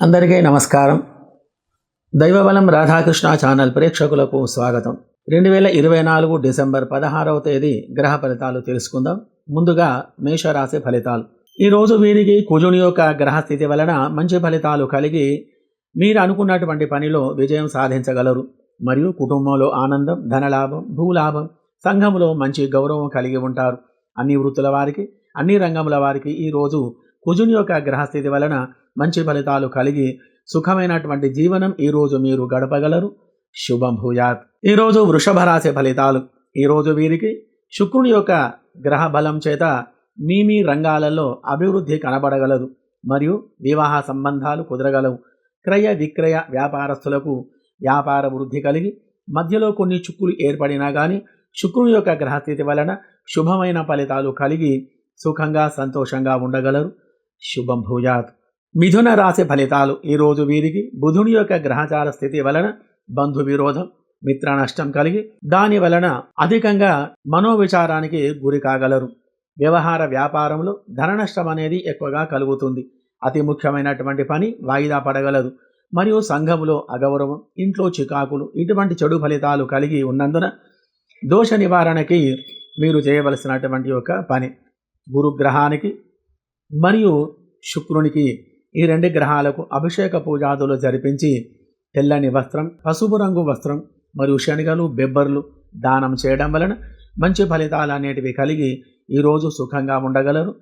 అందరికీ నమస్కారం. దైవబలం రాధాకృష్ణ ఛానల్ ప్రేక్షకులకు స్వాగతం. రెండు వేల ఇరవై నాలుగు డిసెంబర్ పదహారవ తేదీ గ్రహ ఫలితాలు తెలుసుకుందాం. ముందుగా మేషరాశి ఫలితాలు. ఈరోజు వీరికి కుజుని యొక్క గ్రహ స్థితి వలన మంచి ఫలితాలు కలిగి మీరు అనుకున్నటువంటి పనిలో విజయం సాధించగలరు. మరియు కుటుంబంలో ఆనందం ధనలాభం భూలాభం సంఘంలో మంచి గౌరవం కలిగి ఉంటారు. అన్ని వృత్తుల వారికి అన్ని రంగముల వారికి ఈరోజు కుజుని యొక్క గ్రహస్థితి వలన మంచి ఫలితాలు కలిగి సుఖమైనటువంటి జీవనం ఈరోజు మీరు గడపగలరు. శుభం భూయాత్. ఈరోజు వృషభ రాశి ఫలితాలు. ఈరోజు వీరికి శుక్రుని యొక్క గ్రహ బలం చేత మీ మీ రంగాలలో అభివృద్ధి కనబడగలదు. మరియు వివాహ సంబంధాలు కుదరగలవు. క్రయ విక్రయ వ్యాపారస్తులకు వ్యాపార వృద్ధి కలిగి మధ్యలో కొన్ని చుక్కులు ఏర్పడినా కానీ శుక్రుని యొక్క గ్రహస్థితి వలన శుభమైన ఫలితాలు కలిగి సుఖంగా సంతోషంగా ఉండగలరు. శుభం భూయాత్ మిథున రాశి ఫలితాలు ఈరోజు వీరికి బుధుని యొక్క గ్రహచార స్థితి వలన బంధు విరోధం మిత్ర నష్టం కలిగి దాని వలన అధికంగా మనోవిచారానికి గురి కాగలరు. వ్యవహార వ్యాపారంలో ధన నష్టం అనేది ఎక్కువగా కలుగుతుంది. అతి ముఖ్యమైనటువంటి పని వాయిదా పడగలదు. మరియు సంఘములో అగౌరవం ఇంట్లో చికాకులు ఇటువంటి చెడు ఫలితాలు కలిగి ఉన్నందున దోష నివారణకి మీరు చేయవలసినటువంటి ఒక పని. గురుగ్రహానికి మరియు శుక్రునికి ఈ రెండు గ్రహాలకు అభిషేక పూజాదులు జరిపించి తెల్లని వస్త్రం పసుపు రంగు వస్త్రం మరియు శనగలు బెబ్బర్లు దానం చేయడం వలన మంచి ఫలితాలు అనేటివి కలిగి ఈరోజు సుఖంగా ఉండగలరు.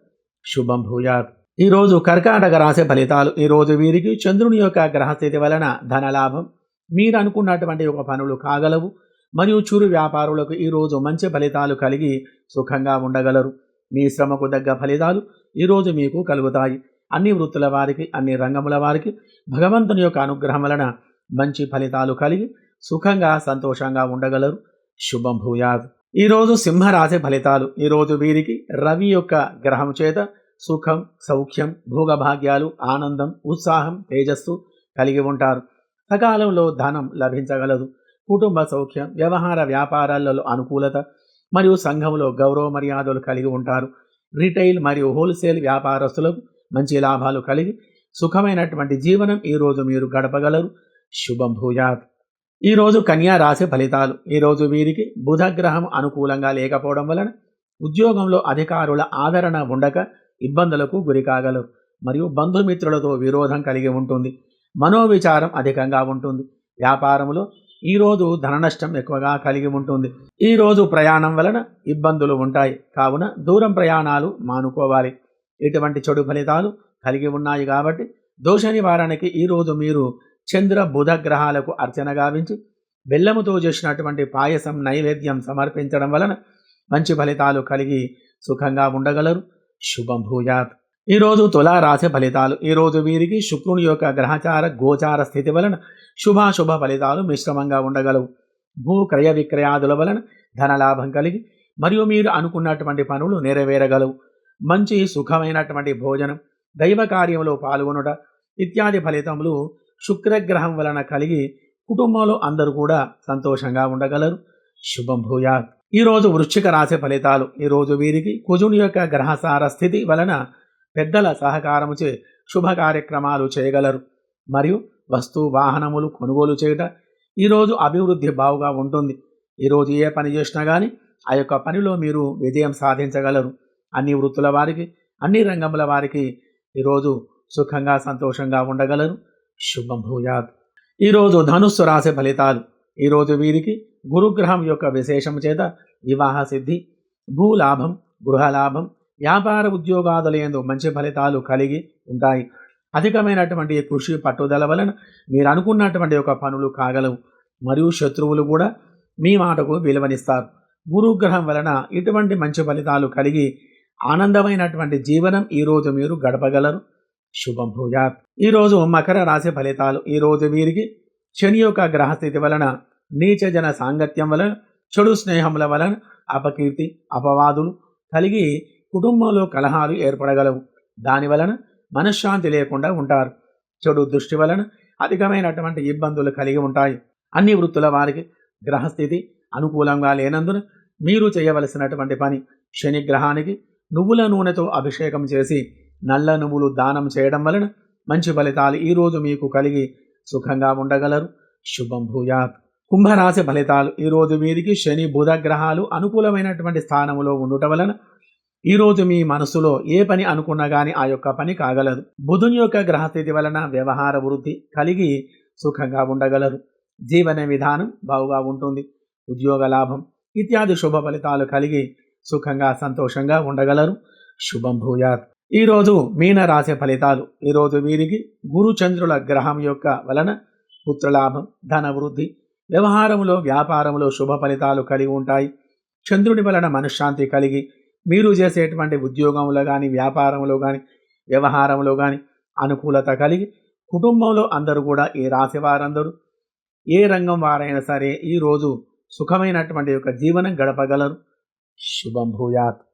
శుభం భూయాత్. ఈరోజు కర్కాటక రాశి ఫలితాలు. ఈరోజు వీరికి చంద్రుని యొక్క గ్రహస్థితి వలన ధనలాభం. మీరు అనుకున్నటువంటి ఒక పనులు కాగలవు. మరియు చూరు వ్యాపారులకు ఈరోజు మంచి ఫలితాలు కలిగి సుఖంగా ఉండగలరు. మీ శ్రమకు తగ్గ ఫలితాలు ఈరోజు మీకు కలుగుతాయి. అన్ని వృత్తుల వారికి అన్ని రంగముల వారికి భగవంతుని యొక్క అనుగ్రహం వలన మంచి ఫలితాలు కలిగి సుఖంగా సంతోషంగా ఉండగలరు. శుభం భూయాద్ ఈరోజు సింహరాశి ఫలితాలు. ఈరోజు వీరికి రవి యొక్క గ్రహం చేత సుఖం సౌఖ్యం భోగభాగ్యాలు ఆనందం ఉత్సాహం తేజస్సు కలిగి ఉంటారు. సకాలంలో ధనం లభించగలదు. కుటుంబ సౌఖ్యం వ్యవహార వ్యాపారాలలో అనుకూలత మరియు సంఘంలో గౌరవ మర్యాదలు కలిగి ఉంటారు. రిటైల్ మరియు హోల్సేల్ వ్యాపారస్తులకు మంచి లాభాలు కలిగి సుఖమైనటువంటి జీవనం ఈరోజు మీరు గడపగలరు. శుభం భూయాత్. ఈరోజు కన్యా రాశి ఫలితాలు. ఈరోజు వీరికి బుధగ్రహం అనుకూలంగా లేకపోవడం వలన ఉద్యోగంలో అధికారుల ఆదరణ ఉండక ఇబ్బందులకు గురికాగలరు మరియు బంధుమిత్రులతో విరోధం కలిగి ఉంటుంది. మనోవిచారం అధికంగా ఉంటుంది. వ్యాపారంలో ఈరోజు ధన నష్టం ఎక్కువగా కలిగి ఉంటుంది. ఈరోజు ప్రయాణం వలన ఇబ్బందులు ఉంటాయి. కావున దూరం ప్రయాణాలు మానుకోవాలి. ఇటువంటి చెడు ఫలితాలు కలిగి ఉన్నాయి కాబట్టి దోష నివారణకి ఈరోజు మీరు చంద్ర బుధ గ్రహాలకు అర్చన గావించి బెల్లముతో చేసినటువంటి పాయసం నైవేద్యం సమర్పించడం వలన మంచి ఫలితాలు కలిగి సుఖంగా ఉండగలరు. శుభం భూయాత్. ఈరోజు తులారాశి ఫలితాలు. ఈరోజు వీరికి శుక్రుని యొక్క గ్రహచార గోచార స్థితి వలన శుభాశుభ ఫలితాలు మిశ్రమంగా ఉండగలవు. భూ క్రయ విక్రయాదుల వలన ధనలాభం కలిగి మరియు మీరు అనుకున్నటువంటి పనులు నెరవేరగలవు. మంచి సుఖమైనటువంటి భోజనం దైవ కార్యంలో పాల్గొనుట ఇత్యాది ఫలితములు శుక్రగ్రహం వలన కలిగి కుటుంబంలో అందరూ కూడా సంతోషంగా ఉండగలరు. శుభం భూయా ఈరోజు వృశ్చిక రాశి ఫలితాలు. ఈరోజు వీరికి కుజుని యొక్క గ్రహసార స్థితి వలన పెద్దల సహకారముచే శుభ కార్యక్రమాలు చేయగలరు. మరియు వస్తు వాహనములు కొనుగోలు చేయుట ఈరోజు అభివృద్ధి బావుగా ఉంటుంది. ఈరోజు ఏ పని చేసినా కానీ ఆ యొక్క పనిలో మీరు విజయం సాధించగలరు. అన్ని వృత్తుల వారికి అన్ని రంగముల వారికి ఈరోజు సుఖంగా సంతోషంగా ఉండగలరు. శుభం భూయాత్. ఈరోజు ధనుస్సు రాశి ఫలితాలు. ఈరోజు వీరికి గురుగ్రహం యొక్క విశేషం చేత వివాహ సిద్ధి భూలాభం గృహలాభం వ్యాపార ఉద్యోగాదులందు మంచి ఫలితాలు కలిగి ఉంటాయి. అధికమైనటువంటి కృషి పట్టుదల వలన మీరు అనుకున్నటువంటి ఒక పనులు కాగలవు. మరియు శత్రువులు కూడా మీ మాటకు విలువనిస్తారు. గురుగ్రహం వలన ఇటువంటి మంచి ఫలితాలు కలిగి ఆనందమైనటువంటి జీవనం ఈరోజు మీరు గడపగలరు. శుభం భూయాత్. ఈరోజు మకర రాశి ఫలితాలు ఈరోజు వీరికి శని యొక్క గ్రహస్థితి వలన నీచజన సాంగత్యం వలన చెడు స్నేహముల వలన అపకీర్తి అపవాదులు కలిగి కుటుంబంలో కలహాలు ఏర్పడగలవు. దాని వలన మనశ్శాంతి లేకుండా ఉంటారు. చెడు దృష్టి వలన అధికమైనటువంటి ఇబ్బందులు కలిగి ఉంటాయి. అన్ని వృత్తుల వారికి గ్రహస్థితి అనుకూలంగా లేనందున మీరు చేయవలసినటువంటి పని శని గ్రహానికి నువ్వుల నూనెతో అభిషేకం చేసి నల్ల నువ్వులు దానం చేయడం వలన మంచి ఫలితాలు ఈరోజు మీకు కలిగి సుఖంగా ఉండగలరు. శుభం భూయాత్. కుంభరాశి ఫలితాలు ఈరోజు వీరికి శని బుధ గ్రహాలు అనుకూలమైనటువంటి స్థానములో ఉండటం వలన ఈరోజు మీ మనసులో ఏ పని అనుకున్నా గాని ఆ యొక్క పని కాగలదు. బుధుని యొక్క గ్రహస్థితి వలన వ్యవహార వృద్ధి కలిగి సుఖంగా ఉండగలరు జీవన విధానం బాగుగా ఉంటుంది. ఉద్యోగ లాభం ఇత్యాది శుభ ఫలితాలు కలిగి సుఖంగా సంతోషంగా ఉండగలరు. శుభం భూయాత్. ఈరోజు మీన రాశి ఫలితాలు. ఈరోజు వీరికి గురుచంద్రుల గ్రహం యొక్క వలన పుత్రలాభం ధన వృద్ధి వ్యవహారములో వ్యాపారంలో శుభ ఫలితాలు కలిగి ఉంటాయి. చంద్రుని వలన మనశ్శాంతి కలిగి మీరు చేసేటువంటి ఉద్యోగంలో కానీ వ్యాపారంలో కానీ వ్యవహారంలో కానీ అనుకూలత కలిగి కుటుంబంలో అందరూ కూడా ఈ రాశి వారందరూ ఏ రంగం వారైనా సరే ఈరోజు సుఖమైనటువంటి యొక్క జీవనం గడపగలరు. శుభం భూయాత్.